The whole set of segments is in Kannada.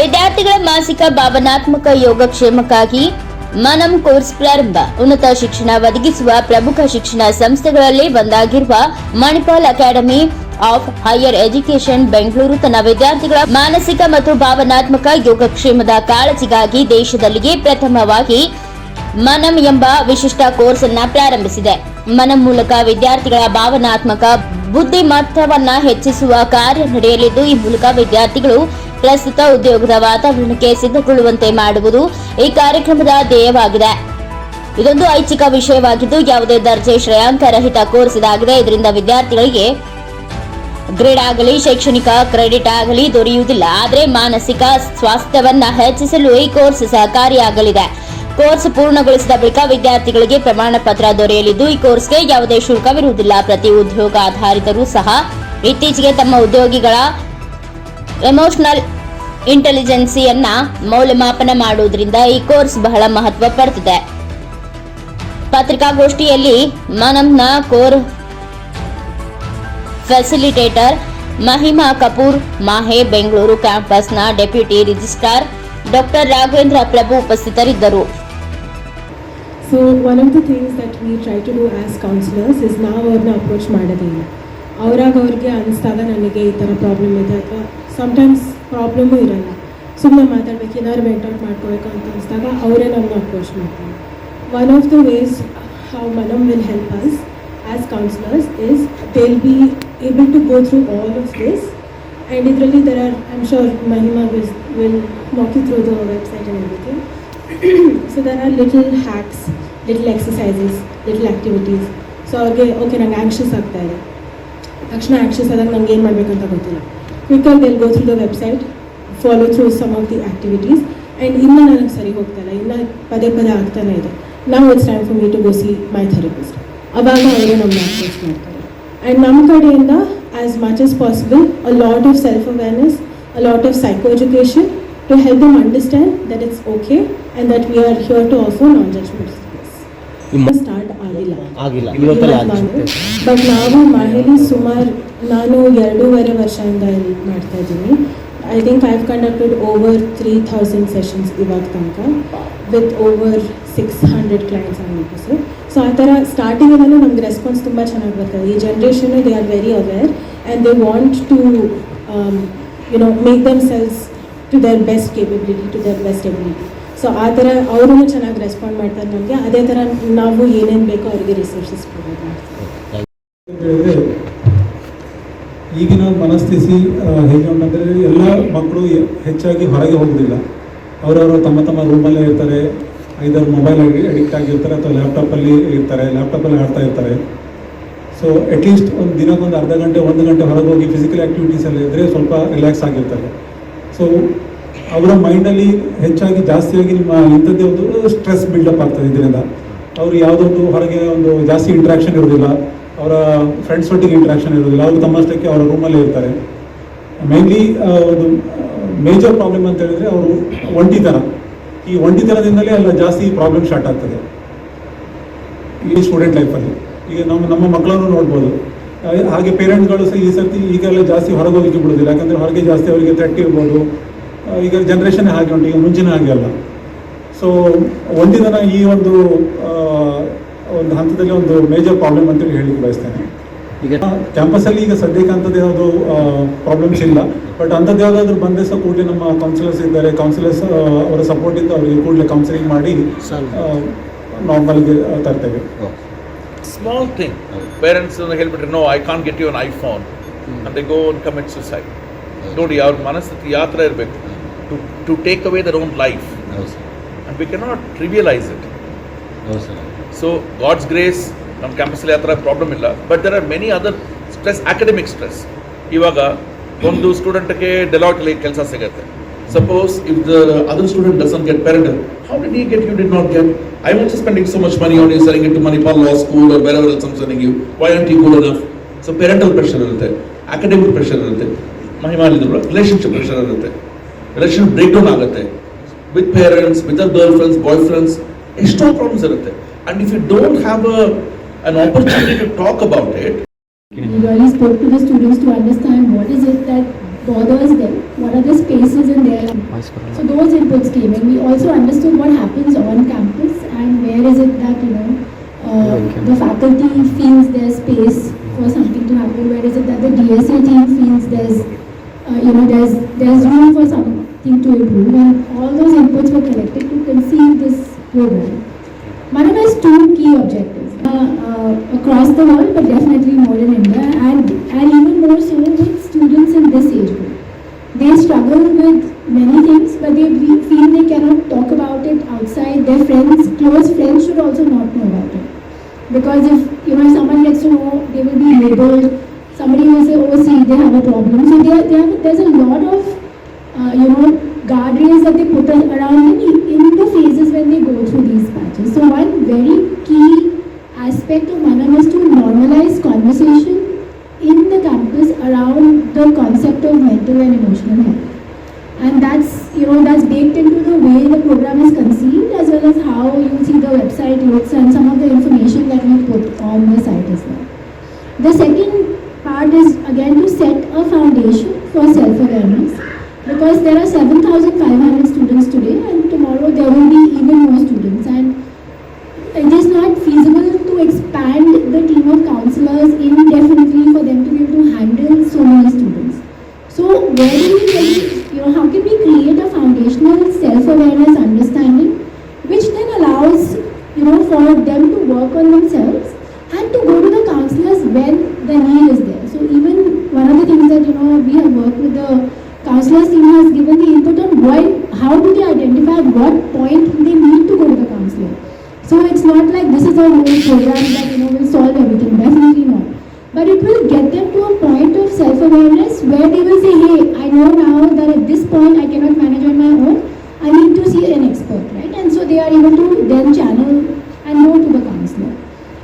ವಿದ್ಯಾರ್ಥಿಗಳ ಮಾಸಿಕ ಭಾವನಾತ್ಮಕ ಯೋಗಕ್ಷೇಮಕ್ಕಾಗಿ ಮನಂ ಕೋರ್ಸ್ ಪ್ರಾರಂಭ ಉನ್ನತ ಶಿಕ್ಷಣ ಒದಗಿಸುವ ಪ್ರಮುಖ ಶಿಕ್ಷಣ ಸಂಸ್ಥೆಗಳಲ್ಲಿ ಒಂದಾಗಿರುವ Manipal academy of higher education Bengaluru ತನ್ನ ವಿದ್ಯಾರ್ಥಿಗಳ ಮಾನಸಿಕ ಮತ್ತು ಭಾವನಾತ್ಮಕ ಯೋಗಕ್ಷೇಮದ ಕಾಳಜಿಗಾಗಿ ದೇಶದಲ್ಲಿಯೇ ಪ್ರಥಮವಾಗಿ ಮನಂ ಎಂಬ ವಿಶಿಷ್ಟ ಕೋರ್ಸ್ ಅನ್ನ ಪ್ರಾರಂಭಿಸಿದೆ ಮನಂ ಮೂಲಕ ವಿದ್ಯಾರ್ಥಿಗಳ ಭಾವನಾತ್ಮಕ ಬುದ್ಧಿಮತ್ತವನ್ನ ಹೆಚ್ಚಿಸುವ ಕಾರ್ಯ ನಡೆಯಲಿದ್ದು ಈ ಮೂಲಕ ವಿದ್ಯಾರ್ಥಿಗಳು ಪ್ರಸ್ತುತ ಉದ್ಯೋಗದ ವಾತಾವರಣಕ್ಕೆ ಸಿದ್ಧಗೊಳ್ಳುವಂತೆ ಮಾಡುವುದು ಈ ಕಾರ್ಯಕ್ರಮದ ಧ್ಯೇಯವಾಗಿದೆ ಇದೊಂದು ಐಚ್ಛಿಕ ವಿಷಯವಾಗಿದ್ದು ಯಾವುದೇ ದರ್ಜೆ ಶ್ರೇಯಾಂಕ ರಹಿತ ಕೋರ್ಸ್ ಇದಾಗಿದೆ ಇದರಿಂದ ವಿದ್ಯಾರ್ಥಿಗಳಿಗೆ ಗ್ರೇಡ್ ಆಗಲಿ ಶೈಕ್ಷಣಿಕ ಕ್ರೆಡಿಟ್ ಆಗಲಿ ದೊರೆಯುವುದಿಲ್ಲ ಆದರೆ ಮಾನಸಿಕ ಸ್ವಾಸ್ಥ್ಯವನ್ನ ಹೆಚ್ಚಿಸಲು ಈ ಕೋರ್ಸ್ ಸಹಕಾರಿಯಾಗಲಿದೆ ಕೋರ್ಸ್ ಪೂರ್ಣಗೊಳಿಸಿದ ಬಳಿಕ ವಿದ್ಯಾರ್ಥಿಗಳಿಗೆ ಪ್ರಮಾಣ ಪತ್ರ ದೊರೆಯಲಿದ್ದು ಈ ಕೋರ್ಸ್ಗೆ ಯಾವುದೇ ಶುಲ್ಕವಿರುವುದಿಲ್ಲ ಪ್ರತಿ ಉದ್ಯೋಗ ಆಧಾರಿತರು ಸಹ ಇತ್ತೀಚೆಗೆ ತಮ್ಮ ಉದ್ಯೋಗಿಗಳ ಎಮೋಷನಲ್ ಇಂಟೆಲಿಜೆನ್ಸಿಯನ್ನ ಮೌಲ್ಯಮಾಪನ ಮಾಡುವುದರಿಂದ ಈ ಕೋರ್ಸ್ ಬಹಳ ಮಹತ್ವ ಪಡೆದಿದೆ ಪತ್ರಿಕಾಗೋಷ್ಠಿಯಲ್ಲಿ ಮನಂನ core facilitator Mahima Kapoor MAHE Bengaluru ಕ್ಯಾಂಪಸ್ನ deputy registrar doctor Raghavendra Prabhu ಉಪಸ್ಥಿತರಿದ್ದರು so one of the things that we try to do as counsellors is ನಾವು ಅವ್ರನ್ನ ಅಪ್ರೋಚ್ ಮಾಡೋದಿಲ್ಲ ಅವ್ರಾಗ ಅವ್ರಿಗೆ ಅನಿಸ್ತಾಗ ನನಗೆ ಈ ಥರ ಪ್ರಾಬ್ಲಮ್ ಇದೆ ಅಥವಾ ಸಮ್ಟೈಮ್ಸ್ ಪ್ರಾಬ್ಲಮ್ಮೂ ಇರಲ್ಲ ಸುಮ್ಮನೆ ಮಾತಾಡ್ಬೇಕು ಏನಾದ್ರು ಔಟ್ ಮಾಡ್ಕೋಬೇಕು ಅಂತ ಅನಿಸಿದಾಗ ಅವರೇ ನಮ್ಮನ್ನ ಅಪ್ರೋಚ್ ಮಾಡ್ತಾರೆ one of the ways how Manam will help us as counsellors is they will be able to go through all of this and ಇದರಲ್ಲಿ there are I'm sure Mahima is will walking through the website and everything so there are little hacks little exercises little activities so ಅವ್ರಿಗೆ ಓಕೆ ನಂಗೆ ಆ್ಯಂಕ್ಷಸ್ ಆಗ್ತಾ ಇದೆ ತಕ್ಷಣ ಆ್ಯಂಕ್ಷಸ್ ಆದಾಗ ನಂಗೆ ಏನು ಮಾಡಬೇಕಂತ ಗೊತ್ತಿಲ್ಲ quicker they'll go through the website follow through some of the activities and ಇನ್ನು ನನಗೆ ಸರಿ ಹೋಗ್ತಾ ಇಲ್ಲ ಇನ್ನು ಪದೇ ಪದೇ ಆಗ್ತಾನೆ ಇದೆ ನಾವು it's time for me to go see my therapist ಅವಾಗ ಅವರು ನಮ್ಮ ಅಪ್ರೋಚ್ ಮಾಡ್ತಾರೆ ಆ್ಯಂಡ್ ನಮ್ಮ ಕಡೆಯಿಂದ as much as possible a lot of self awareness a lot of psycho education to help them understand that it's okay and that we are here to offer non judgement start ಆಗಿಲ್ಲ ಬಟ್ ನಾವು ಮಹಿಳೆ ಸುಮಾರು ನಾನು ಎರಡೂವರೆ ವರ್ಷದಿಂದ ಮಾಡ್ತಾ ಇದ್ದೀನಿ I think I have conducted over three thousand sessions ಇವಾಗ ತನಕ with over six hundred clients ಆಗಬೇಕು ಸರ್ ಸೊ ಆ ಥರ ಸ್ಟಾರ್ಟಿಂಗಲ್ಲೂ ನಮ್ಗೆ ರೆಸ್ಪಾನ್ಸ್ ತುಂಬ ಚೆನ್ನಾಗಿ ಬರ್ತದೆ ಈ generation they are very aware and they want to you know make them selves to their best capability to their best ability so ಆ ಥರ ಅವರೂ ಚೆನ್ನಾಗಿ ರೆಸ್ಪಾಂಡ್ ಮಾಡ್ತಾರೆ ನಮಗೆ ಅದೇ ಥರ ನಾವು ಏನೇನು ಬೇಕೋ ಅವರಿಗೆ ರಿಸೋರ್ಸಸ್ ಪ್ರೊವೈಡ್ ಮಾಡ್ತೀವಿ ಈಗಿನ ಮನಸ್ಥಿತಿ ಹೇಗೆ ಅಂತಂದರೆ ಎಲ್ಲ ಮಕ್ಕಳು ಹೆಚ್ಚಾಗಿ ಹೊರಗೆ ಹೋಗೋದಿಲ್ಲ ಅವರವರು ತಮ್ಮ ತಮ್ಮ ರೂಮಲ್ಲೇ ಇರ್ತಾರೆ ಐದಾರು ಮೊಬೈಲ್ ಅಡಿಕ್ಟ್ ಆಗಿರ್ತಾರೆ ಅಥವಾ ಲ್ಯಾಪ್ಟಾಪಲ್ಲಿ ಇರ್ತಾರೆ ಲ್ಯಾಪ್ಟಾಪಲ್ಲಿ ಆಡ್ತಾ ಇರ್ತಾರೆ ಸೊ ಅಟ್ಲೀಸ್ಟ್ ಒಂದು ದಿನಕ್ಕೊಂದು ಅರ್ಧ ಗಂಟೆ ಒಂದು ಗಂಟೆ ಹೊರಗೆ ಹೋಗಿ ಫಿಸಿಕಲ್ ಆ್ಯಕ್ಟಿವಿಟೀಸಲ್ಲಿ ಇದ್ದರೆ ಸ್ವಲ್ಪ ರಿಲ್ಯಾಕ್ಸ್ ಆಗಿರ್ತಾರೆ ಸೊ ಅವರ ಮೈಂಡಲ್ಲಿ ಹೆಚ್ಚಾಗಿ ಜಾಸ್ತಿಯಾಗಿ ನಿಮ್ಮ ಇಂಥದ್ದೇ ಒಂದು ಸ್ಟ್ರೆಸ್ ಬಿಲ್ಡಪ್ ಆಗ್ತದೆ ಇದರಿಂದ ಅವರು ಯಾವುದೊಂದು ಹೊರಗೆ ಒಂದು ಜಾಸ್ತಿ ಇಂಟ್ರಾಕ್ಷನ್ ಇರೋದಿಲ್ಲ ಅವರ ಫ್ರೆಂಡ್ಸ್ ಒಟ್ಟಿಗೆ ಇಂಟ್ರಾಕ್ಷನ್ ಇರೋದಿಲ್ಲ ಅವರು ತಮ್ಮಷ್ಟಕ್ಕೆ ಅವರ ರೂಮಲ್ಲೇ ಇರ್ತಾರೆ ಮೇನ್ಲಿ ಒಂದು ಮೇಜರ್ ಪ್ರಾಬ್ಲಮ್ ಅಂತ ಹೇಳಿದ್ರೆ ಅವರು ಒಂಟಿತನ ಈ ಒಂಟಿತನದಿಂದಲೇ ಅಲ್ಲ ಜಾಸ್ತಿ ಪ್ರಾಬ್ಲಮ್ ಸ್ಟಾರ್ಟ್ ಆಗ್ತದೆ ಈ ಸ್ಟೂಡೆಂಟ್ ಲೈಫಲ್ಲಿ ಈಗ ನಮ್ಮ ನಮ್ಮ ಮಕ್ಕಳನ್ನು ನೋಡ್ಬೋದು ಹಾಗೆ ಪೇರೆಂಟ್ಗಳು ಸಹ ಈ ಸರ್ತಿ ಈಗೆಲ್ಲ ಜಾಸ್ತಿ ಹೊರಗೆ ಹೋಗಲಿಕ್ಕೆ ಬಿಡೋದಿಲ್ಲ ಯಾಕಂದರೆ ಹೊರಗೆ ಜಾಸ್ತಿ ಅವರಿಗೆ ಥ್ರೆಟ್ ಇರ್ಬೋದು ಈಗ ಜನ್ರೇಷನ್ ಹಾಗೆ ಉಂಟು ಈಗ ಮುಂಚಿನ ಹಾಗೆ ಅಲ್ಲ ಸೊ ಒಂದಿನ ಈ ಒಂದು ಒಂದು ಹಂತದಲ್ಲಿ ಒಂದು ಮೇಜರ್ ಪ್ರಾಬ್ಲಮ್ ಅಂತೇಳಿ ಹೇಳಲಿಕ್ಕೆ ಬಯಸ್ತೇನೆ ಈಗ ಕ್ಯಾಂಪಸಲ್ಲಿ ಈಗ ಸದ್ಯಕ್ಕೆ ಅಂಥದ್ದು ಯಾವುದು ಪ್ರಾಬ್ಲಮ್ಸ್ ಇಲ್ಲ ಬಟ್ ಅಂಥದ್ದು ಯಾವುದಾದ್ರೂ ಬಂದರೆ ಸಹ ಕೂಡಲೇ ನಮ್ಮ ಕೌನ್ಸಿಲರ್ಸ್ ಇದ್ದಾರೆ ಕೌನ್ಸಿಲರ್ಸ್ ಅವರ ಸಪೋರ್ಟ್ ಸಪೋರ್ಟಿಂದ ಅವರಿಗೆ ಕೂಡಲೇ ಕೌನ್ಸಿಲಿಂಗ್ ಮಾಡಿ ನಾರ್ಮಲ್ಗೆ ತರ್ತೇವೆ ಸ್ಮಾಲ್ ಥಿಂಗ್ ಪೇರೆಂಟ್ಸ್ ಹೇಳಿಬಿಟ್ರೆ no I can't get you an iPhone go gone commit suicide ನೋಡಿ ಅವ್ರ ಮನಸ್ಥಿತಿ ಯಾತ್ರೆ ಇರಬೇಕು to to take away their own life and we cannot trivialise it so God's grace ನಮ್ಮ ಕ್ಯಾಂಪಸ್ ಆ ಥರ ಪ್ರಾಬ್ಲಮ್ ಇಲ್ಲ but there are many other stress academic stress ಇವಾಗ ಒಂದು ಸ್ಟೂಡೆಂಟ್ಗೆ ಅಲ್ಲಿ ಕೆಲಸ ಸಿಗುತ್ತೆ suppose if the other student doesn't get parent how did get you did not get I want spending so much money on you sharing to money for school or ಬೇರೆ else sharing you why aren't you good enough so parental pressure ಇರುತ್ತೆ ಅಕಾಡೆಮಿಕ್ ಪ್ರೆಷರ್ ಇರುತ್ತೆ ಮಹಿಮಾಲಿದ್ರು ರಿಲೇಷನ್ಶಿಪ್ ಪ್ರೆಷರ್ ಇರುತ್ತೆ ರಿಲೇಷನ್ ಬ್ರೇಕ್ ಡೌನ್ ಆಗುತ್ತೆ with parents with girlfriends boyfriends ಎಷ್ಟೋ ಪ್ರಾಬ್ಲಮ್ಸ್ ಇರುತ್ತೆ and if you don't have an opportunity to talk about it You really spoke to the students to understand what is it that bothers them, what are the spaces in their So those inputs came and we also understood what happens on campus and where is it that, you know, uh, the faculty feels there's space for something to happen, where is it that the DSA team feels there's, uh, you know, there's, there's room for something to improve and all those inputs were collected to conceive this program. Manifest two key objectives uh, uh, across the world, but definitely more in India, and, and even more so with students in this age group. They struggle with many things, but they feel they cannot talk about it outside. Their friends, close friends, should also not know about it. Because if you know someone gets to know, they will be labeled. Somebody will say, "Oh, see, they have a problem." So they, they have, there's a lot of uh, you know guardrails that they put around is when they go through these patches. So one very key aspect of Manam is to normalize conversation in the campus around the concept of mental and emotional health. And that's, you know, that's baked into the way the program is conceived as well as how you see the website looks and some of the information that we put on the site as well. The second part is again to set a foundation for self-awareness because there are 7,500 students today and there will be even more students and it is not feasible to expand the team of counselors indefinitely for them to be able to handle so many students. So where do we, you know, how can we create a foundational So it's not like this is our only program that you know will solve everything. Definitely not. But it will get them to a point of self-awareness where they will say, hey, I know now that at this point I cannot manage on my own. I need to see an expert, right? And so they are able to then channel and go to the counselor.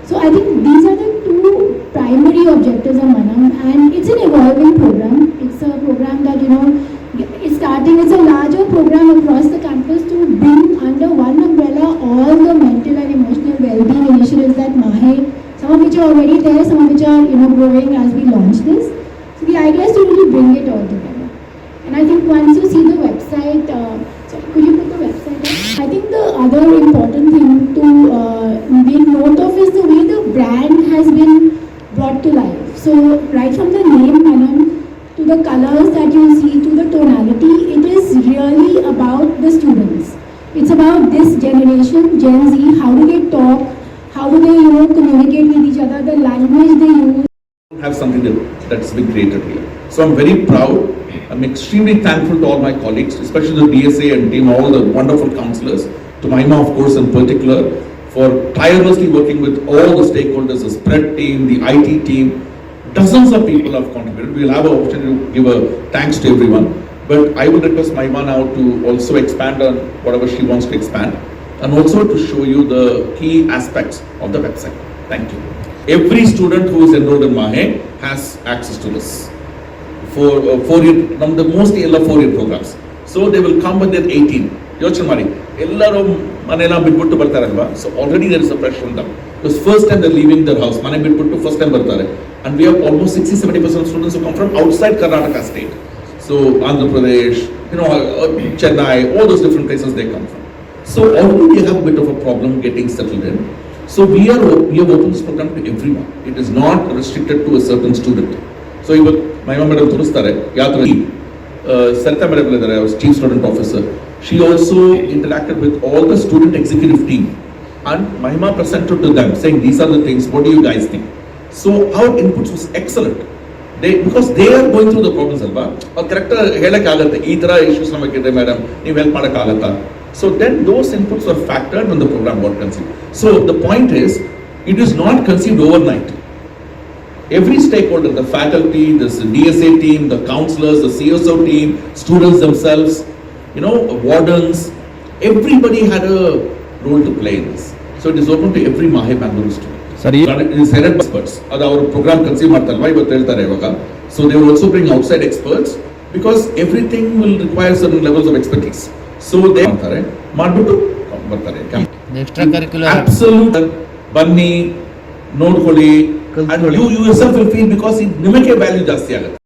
So I think these are the two primary objectives of Manam and it's an evolving program. It's a program that, you know, already there, some of which are you know growing as we launch this. So the idea is to really bring it all together. And I think once you see the website, uh, sorry, could you put the website? Up? I think the other important thing to uh, make note of is the way the brand has been brought to life. So right from the name, Manam, to the colors that you see, to the tonality, it is really about the students. It's about this generation, Gen Z, how do they talk, how do they, you know, communicate with each other, the language they use. Have something that's been created here. So I'm very proud. I'm extremely thankful to all my colleagues, especially the DSA and team, all the wonderful counselors, to Maima, of course, in particular, for tirelessly working with all the stakeholders, the spread team, the IT team. Dozens of people have contributed. We'll have an opportunity to give a thanks to everyone. But I would request Maima now to also expand on whatever she wants to expand and also to show you the key aspects of the website. Thank you. Every student who is enrolled in Mahe has access to this for uh, four year, from the most four year programs. So they will come with their 18. Yochamari, so already there is a pressure on them because first time they're leaving their house, Mane put to first time Bartare, and we have almost 60 70 percent of students who come from outside Karnataka state, so Andhra Pradesh, you know, uh, Chennai, all those different places they come from. So already you have a bit of a problem getting settled in. So we are we have opened this program to everyone. It is not restricted to a certain student. So you my mom madam Turustare, I was chief student officer. She also interacted with all the student executive team. And Mahima presented to them saying, These are the things, what do you guys think? So our inputs was excellent. They, because they are going through the problems, Alba. A character, issues, madam, help so then those inputs are factored when the program was conceived. So the point is, it is not conceived overnight. Every stakeholder, the faculty, the DSA team, the counselors, the CSO team, students themselves, you know, wardens, everybody had a role to play in this. So it is open to every every student. Bangalore student ಸರಿ ಇಟ್ ಇಸ್ ಹೆರೆಡ್ ಎಕ್ಸ್ಪರ್ಟ್ಸ್ ಅದು ಅವರು ಪ್ರೋಗ್ರಾಮ್ ಕನ್ಸೀವ್ ಮಾಡ್ತಾರಲ್ವಾ ಇವತ್ತು ಹೇಳ್ತಾರೆ ಇವಾಗ so they will also bring outside so they ಅಂತಾರೆ ಮಾಡ್ಬಿಟ್ಟು ಬರ್ತಾರೆ ಎಕ್ಸ್ಟ್ರಾ ಕರಿಕ್ಯುಲರ್ ಅಬ್ಸಲ್ಯೂಟ್ ಬನ್ನಿ ನೋಡ್ಕೊಳ್ಳಿ you you self feel because ನಿಮಗೆ ವ್ಯಾಲ್ಯೂ ಜಾಸ್ತಿ ಆಗುತ್ತೆ